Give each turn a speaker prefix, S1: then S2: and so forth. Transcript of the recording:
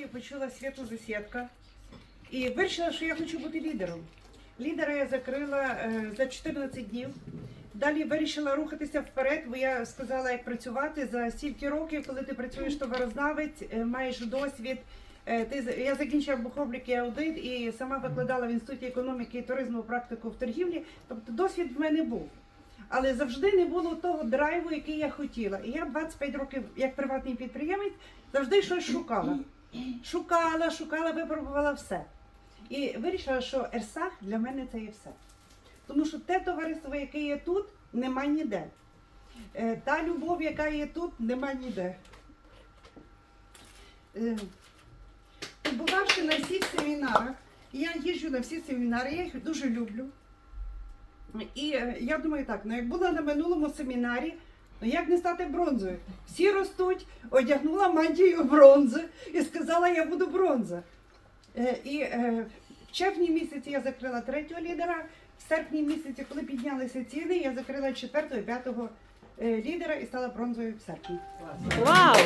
S1: я почула світу засідка і вирішила, що я хочу бути лідером. Лідера я закрила е, за 14 днів. Далі вирішила рухатися вперед, бо я сказала, як працювати за стільки років, коли ти працюєш товарознавець, е, маєш досвід. Е, Ти я закінчила бухоблік і аудит і сама викладала в інституті економіки і туризму практику в торгівлі. Тобто досвід в мене був. Але завжди не було того драйву, який я хотіла. І я 25 років, як приватний підприємець, завжди щось шукала. Шукала, шукала, випробувала все. І вирішила, що Ерсах для мене це є все. Тому що те товариство, яке є тут, нема ніде. Е, Та любов, яка є тут, нема ніде. Е, Побувавши на всіх семінарах, я їжджу на всі семінари, я їх дуже люблю. І е, я думаю так, ну як була на минулому семінарі, ну як не стати бронзою? Всі ростуть, одягнула мантію бронзи і сказала, я буду бронза. Е, І е, в червні місяці я закрила третього лідера, в серпні місяці, коли піднялися ціни, я закрила четвертого і п'ятого е, лідера і стала бронзою в серпні.
S2: Вау!